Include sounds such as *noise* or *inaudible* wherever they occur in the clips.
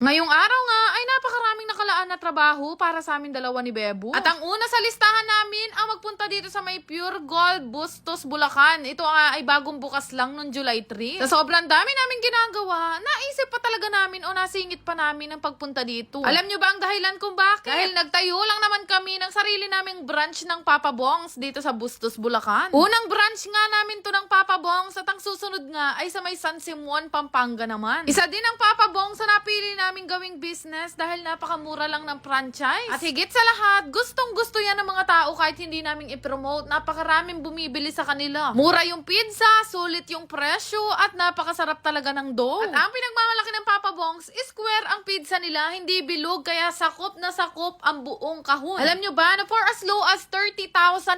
Ngayong araw nga ay napakaraming nakalaan na trabaho para sa amin dalawa ni Bebo. At ang una sa listahan namin ang magpunta dito sa may Pure Gold Bustos, Bulacan. Ito nga ay bagong bukas lang noong July 3. Sa sobrang dami namin ginagawa, naisip pa talaga namin o nasingit pa namin ang pagpunta dito. Alam nyo ba ang dahilan kung bakit? Dahil nagtayo lang naman kami ng sarili naming branch ng Papa Bongs dito sa Bustos, Bulacan. Unang branch nga namin to ng Papa Bongs at ang susunod nga ay sa may San Simuan, Pampanga naman. Isa din ang Papa Bongs sa napili namin gawing business dahil napakamura lang ng franchise. At higit sa lahat, gustong gusto yan ng mga tao kahit hindi namin i-promote. Napakaraming bumibili sa kanila. Mura yung pizza, sulit yung presyo, at napakasarap talaga ng dough. At ang pinagmamalaki ng Papa Bongs, square ang pizza nila, hindi bilog, kaya sakop na sakop ang buong kahon. Alam nyo ba na for as low as 30,000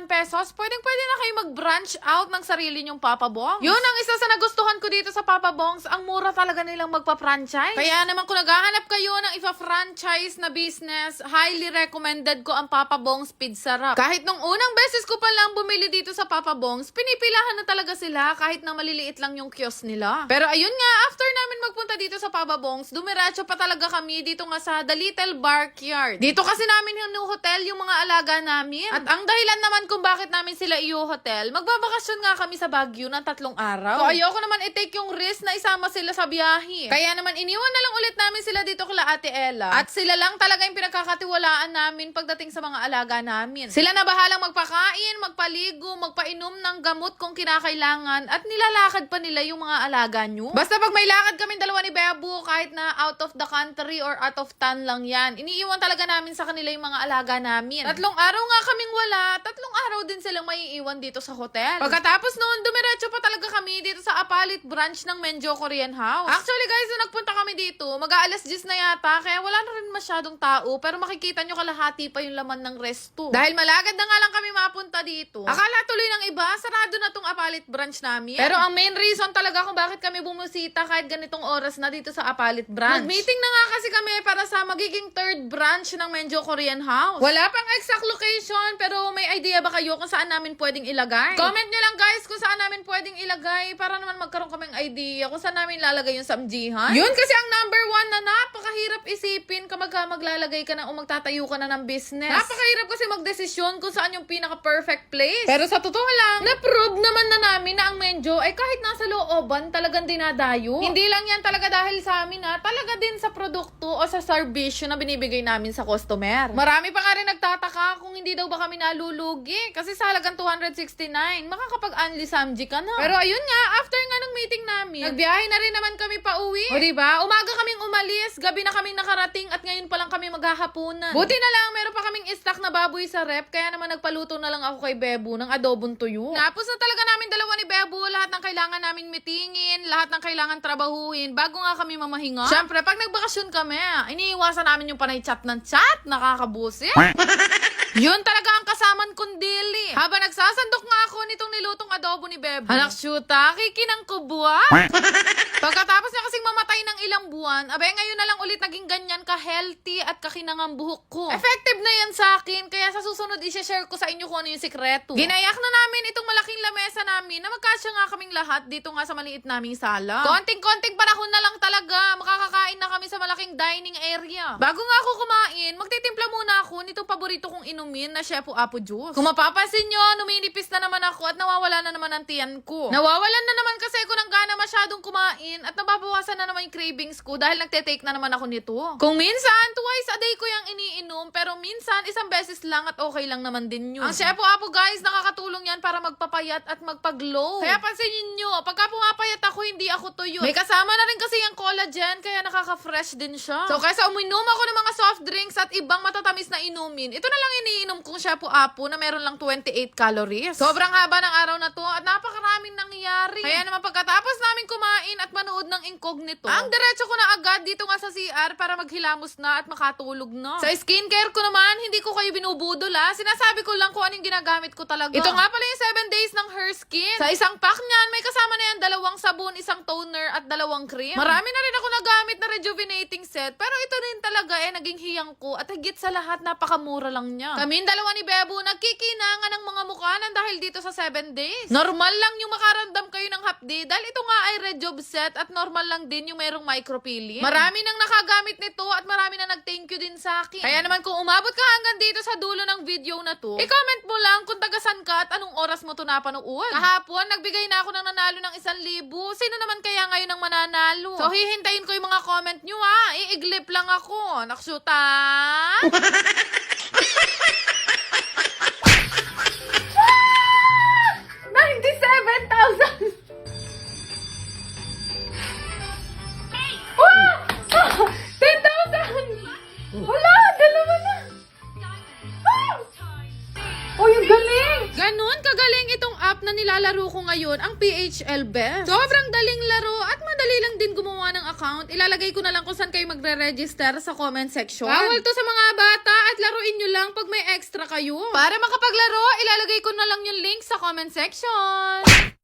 pesos, pwedeng pwede na kayo mag-branch out ng sarili nyong Papa Bongs. Yun ang isa sa nagustuhan ko dito sa Papa Bongs, ang mura talaga nilang magpa-franchise. Kaya naman kung naghahanap kayo ng ipa-franchise na business, highly recommended ko ang Papa Bongs Pizza Wrap. Kahit nung unang beses ko pa lang bumili dito sa Papa Bongs, pinipilahan na talaga sila kahit na maliliit lang yung kiosk nila. Pero ayun nga, after namin magpunta dito sa Papa Bongs, dumiretso pa talaga kami dito nga sa The Little Barkyard. Dito kasi namin yung hotel yung mga alaga namin. At ang dahilan naman kung bakit namin sila iyo hotel, magbabakasyon nga kami sa Baguio ng tatlong araw. So ayoko naman i-take yung risk na isama sila sa biyahe. Kaya naman iniwan na lang ulit namin sila dito kila Ate Ella. At sila lang talaga yung pinagkakatiwalaan namin pagdating sa mga alaga namin. Sila na bahalang magpakain, magpaligo, magpainom ng gamot kung kinakailangan at nilalakad pa nila yung mga alaga nyo. Basta pag may lakad kami dalawa ni Bebo, kahit na out of the country or out of town lang yan, iniiwan talaga namin sa kanila yung mga alaga namin. Tatlong araw nga kaming wala, tatlong araw din silang maiiwan dito sa hotel. Pagkatapos noon, dumiretso pa talaga kami dito sa Apalit branch ng Menjo Korean House. Actually guys, nung nagpunta kami dito, mag-aalas 10 na yata, kaya wala na rin masyadong tao, pero makikita nyo kalahati pa yung laman ng resto. Dahil malagad na nga lang kami mapunta dito. Akala tuloy ng iba, sarado na tong Apalit branch namin. Pero ang main reason talaga kung bakit kami bumusita kahit ganitong oras na dito sa Apalit branch. Nag-meeting na nga kasi kami para sa magiging third branch ng Menjo Korean House. Wala pang exact location, pero may idea ba kayo kung saan namin pwedeng ilagay? Comment nyo lang guys kung saan namin pwedeng ilagay para naman magkaroon kaming idea kung saan namin ilalagay yung samjihan. Yun kasi ang number one na napakahirap isipin kapag ka maglalagay ka na o magtatayo ka na ng business. Napakahirap kasi magdesisyon kung saan yung pinaka-perfect place. Pero sa totoo lang, na-prove naman na namin na ang Menjo ay kahit nasa looban talagang dinadayo. Hindi lang yan talaga dahil sa amin ha, talaga din sa produkto o sa serbisyo na binibigay namin sa customer. Marami pa nga rin nagtataka kung hindi daw ba kami nalulugi. Kasi sa halagang 269, makakapag-unli samji ka na. Pero ayun nga, after nga ng meeting namin, nagbiyahe na rin naman kami pa uwi. O diba? Umaga umalis, gabi na kaming nakarating at ngayon pa lang kami maghahaponan. Buti na lang, meron pa kaming stock na baboy sa rep, kaya naman nagpaluto na lang ako kay Bebo ng adobong tuyo. Tapos na talaga namin dalawa ni Bebo, lahat ng kailangan naming mitingin, lahat ng kailangan trabahuhin, bago nga kami mamahinga. Siyempre, pag nagbakasyon kami, iniiwasan namin yung panay chat ng chat, nakakabusit. *laughs* Yun talaga ang kasaman kong dili. Habang nagsasandok nga ako nitong nilutong adobo ni Bebo. Anak syuta, kikinang kubwa. Pagkatapos niya kasing mamatay ng ilang buwan, abay ngayon na lang ulit naging ganyan ka-healthy at kakinangang buhok ko. Effective na yan sa akin, kaya sa susunod i-share ko sa inyo kung ano yung sikreto. Ginayak na namin itong malaking lamesa namin na magkasya nga kaming lahat dito nga sa maliit naming sala. Konting-konting panahon na lang talaga, makakakain na kami sa malaking dining area. Bago nga ako kumain, magtitimpla muna ako nitong paborito kong inumin na Shepu Apo Juice. Kung mapapansin nyo, numinipis na naman ako at nawawala na naman ang tiyan ko. Nawawalan na naman kasi ako ng gana masyadong kumain at nababawasan na naman yung cravings ko dahil nagte-take na naman ako nito. Kung minsan, twice a day ko yung iniinom pero minsan isang beses lang at okay lang naman din yun. Ang Shepu Apo guys, nakakatulong yan para magpapayat at magpag-glow. Kaya pansinin nyo, pagka pumapayat ako, hindi ako tuyo. May kasama na rin kasi yung collagen kaya nakaka-fresh din siya. So kaysa uminom ako ng mga soft drinks at ibang matatamis na inumin, ito na lang iniinom kong Shepu Apo na meron lang 28 calories. Sobrang haba ng araw na to at napakaraming nangyayari. Kaya naman pagkatapos namin kumain at manood ng incognito, ang diretso ko na agad dito nga sa CR para maghilamos na at makatulog na. Sa skincare ko naman, hindi ko kayo binubudol ah. Sinasabi ko lang kung anong ginagamit ko talaga. Ito nga pala yung 7 days Skin. Sa isang pack niyan, may kasama na yan dalawang sabon, isang toner at dalawang cream. Marami na rin ako nagamit na rejuvenating set, pero ito din talaga eh, naging hiyang ko at higit sa lahat, napakamura lang niya. Kaming dalawa ni Bebo nagkikinangan ng mga mukha ng dahil dito sa 7 days. Normal lang yung makaramdam kayo ng hapdidal. Ito nga ay red job set at normal lang din yung merong micropilling. Marami nang nakagamit nito at marami na nag-thank you din sa akin. Kaya naman kung umabot ka hanggang dito sa dulo ng video na to, i-comment mo lang kung tagasan ka at anong oras mo to napanood. Kahapon, nagbigay na ako ng nanalo ng isang libo. Sino naman kaya ngayon ang mananalo? So, hihintayin ko yung mga comment nyo ha. Iiglip lang ako. Naksyuta! 97,000! Ah! Ah! 10,000! Wala! Dalawa na! Ah! Oh, yung galing! Ganon kagaling itong app na nilalaro ko ngayon, ang PHL Best. Sobrang daling laro at madali lang din gumawa ng account. Ilalagay ko na lang kung saan kayo magre-register sa comment section. Bawal to sa mga bata at laruin nyo lang pag may extra kayo. Para makapaglaro, ilalagay ko na lang yung link sa comment section.